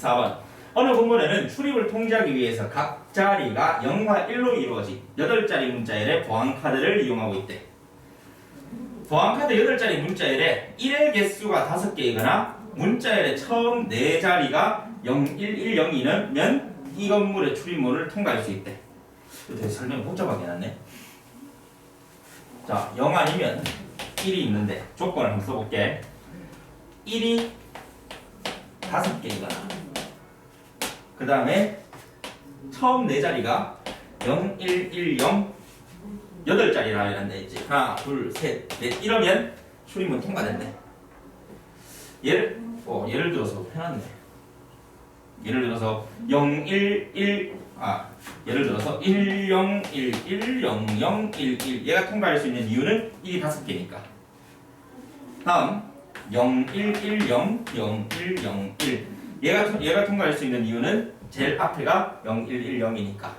4번. 어느 공문에는 출입을 통제하기 위해서 각 자리가 0과 1로 이루어진 8자리 문자열의 보안카드를 이용하고 있대. 보안카드 8자리 문자열에 1의 개수가 5개이거나 문자열의 처음 4자리가 0110이면 이 건물의 출입문을 통과할 수 있대. 되게 설명이 복잡하게 해놨네. 자, 0 아니면 1이 있는데 조건을 한번 써볼게. 1이 5개이거나 그 다음에 처음 네 자리가 0, 1, 1, 0 8자리라 이랬는데 있지 하나, 둘, 셋, 넷 이러면 출입문 통과된대 예를, 어, 예를 들어서 해놨네. 예를 들어서 0, 1, 1 아, 예를 들어서 1, 0, 1, 1, 0, 0, 1, 1 얘가 통과할 수 있는 이유는 1이 5개니까. 다음 0, 1, 1, 0, 0, 1, 0, 1 얘가, 통- 얘가 통과할 수 있는 이유는 제일 앞에가 0, 1, 1, 0이니까.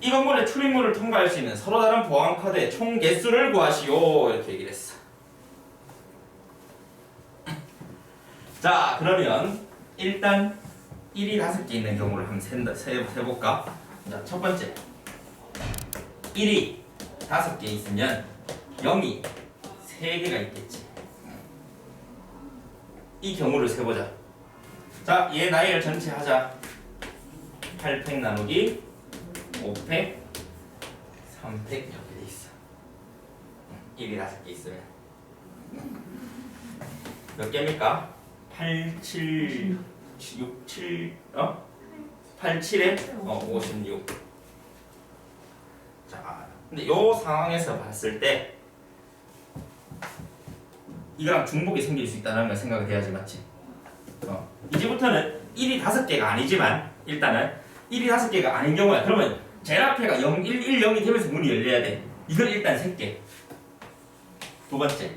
이 건물의 출입문을 통과할 수 있는 서로 다른 보안 카드의 총 개수를 구하시오. 이렇게 얘기를 했어. 자 그러면 일단 1이 5개 있는 경우를 한번 센다, 세, 세볼까? 자, 첫 번째. 1이 5개 있으면 0이 3개가 있겠지. 이 경우를 세보자. 자, 얘 나이를 전체 하자. 8팩 나누기 5팩 3팩 이렇게 돼 있어. 1이 5개 있으면 몇 개입니까? 8, 7, 6, 7, 어? 8, 7에 어, 56. 자, 근데 요 상황에서 봤을 때 이거랑 중복이 생길 수 있다는 걸 생각이 돼야지 맞지? 어. 이제부터는 1이 5개가 아니지만 일단은 1이 5개가 아닌 경우야 그러면 제일 앞에가 0, 1, 1, 0이 되면서 문이 열려야 돼. 이걸 일단 셀게 두 번째.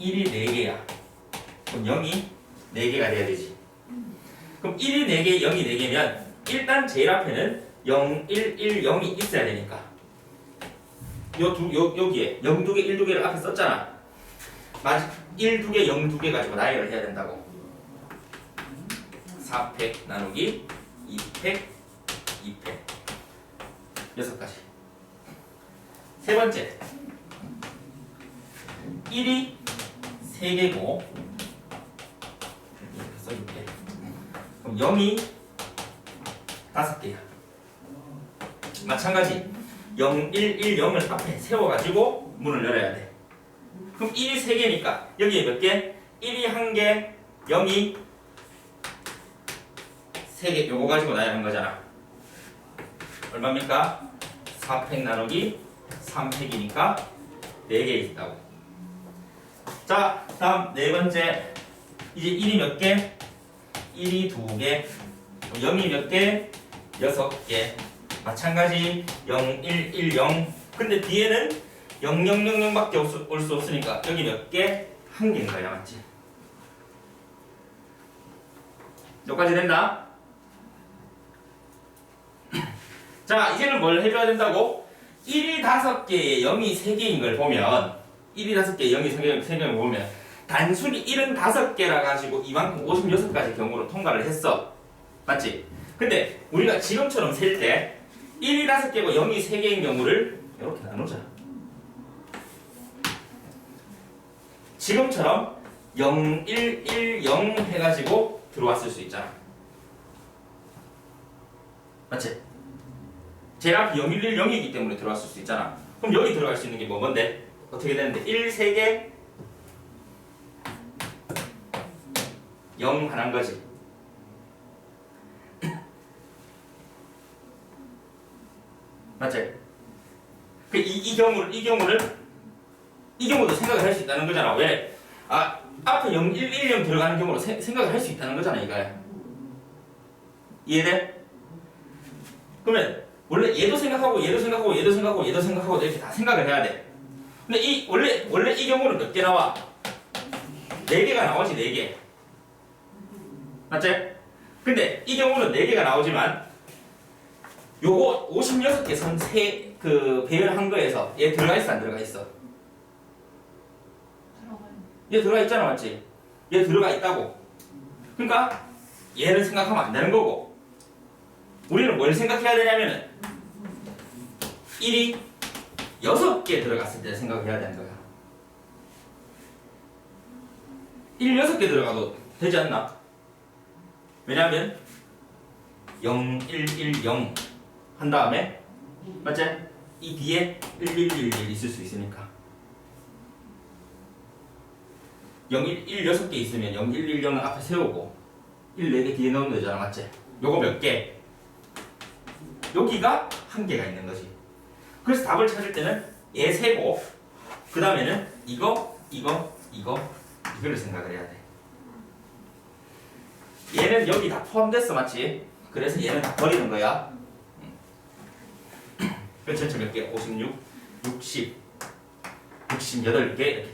1이 4개야. 그럼 0이 4개가 돼야 되지. 그럼 1이 4개, 0이 4개면 일단 제일 앞에는 0, 1, 1, 0이 있어야 되니까. 요 두, 요, 여기에 0, 2개, 1, 2개를 앞에 썼잖아. 마지 1, 2개, 0, 2개 가지고 나열을 해야 된다고 4팩 나누기 2팩 2팩. 여섯 가지. 세 번째. 1이 3개고. 이렇게 써줄게. 그럼 0이 5개야. 마찬가지. 0, 1, 1, 0을 앞에 세워가지고 문을 열어야 돼. 그럼 1이 3개니까 여기에 몇 개? 1이 1개, 0이 3개 요거 가지고 나열한 거잖아 얼마입니까? 4팩 나누기 3팩이니까 4개 있다고 자 다음 네 번째 이제 1이 몇 개? 1이 2개 0이 몇 개? 6개 마찬가지 0, 1, 1, 0 근데 뒤에는 0000밖에 올 수 없으니까 여기 몇 개? 한 개인 거야 맞지? 여기까지 됐나? 자 이제는 뭘 해줘야 된다고? 1이 5개에 0이 3개인 걸 보면 1이 5개에 0이 3개, 3개를 보면 단순히 1은 5개라 가지고 이만큼 56가지 경우로 통과를 했어 맞지? 근데 우리가 지금처럼 셀 때 1이 5개고 0이 3개인 경우를 이렇게 나누자 지금처럼 0, 1, 1, 0 해가지고 들어왔을 수 있잖아. 맞지? 제일 앞이 0, 1, 1, 0이기 때문에 들어왔을 수 있잖아. 그럼 여기 들어갈 수 있는 게 뭐 뭔데? 어떻게 되는데? 1, 3개 0 하나인 거지. 맞지? 그 이, 이 경우를 이 경우를 이 경우도 생각을 할 수 있다는 거잖아. 왜? 아, 앞에 0, 1, 1, 0 들어가는 경우로 세- 생각을 할 수 있다는 거잖아, 이거야. 이해돼? 그러면 원래 얘도 생각하고 얘도 생각하고 얘도 생각하고 얘도 생각하고 이렇게 다 생각을 해야 돼. 근데 이 원래 원래 이 경우는 몇 개 나와? 네 개가 나오지 네 개. 맞지? 근데 이 경우는 네 개가 나오지만 요거 56개 선 세 그 배열한 거에서 얘 들어가 있어 안 들어가 있어? 얘 들어가 있잖아 맞지? 얘 들어가 있다고 그러니까 얘를 생각하면 안 되는 거고 우리는 뭘 생각해야 되냐면은 1이 6개 들어갔을 때 생각해야 되는 거야 1, 6개 들어가도 되지 않나? 왜냐하면 0, 1, 1, 0 한 다음에 맞지? 이 뒤에 1, 1, 1, 1 있을 수 있으니까 0, 1, 1 6개 있으면 0, 1, 1, 0은 앞에 세우고 1, 4개 뒤에 넣으면 되잖아 맞지? 요거 몇 개? 여기가 한 개가 있는 거지 그래서 답을 찾을 때는 얘 세고 그 다음에는 이거, 이거, 이거 이걸 생각을 해야 돼 얘는 여기 다 포함됐어 맞지? 그래서 얘는 다 버리는 거야 그 전체 몇 개? 56, 60, 68개 이렇게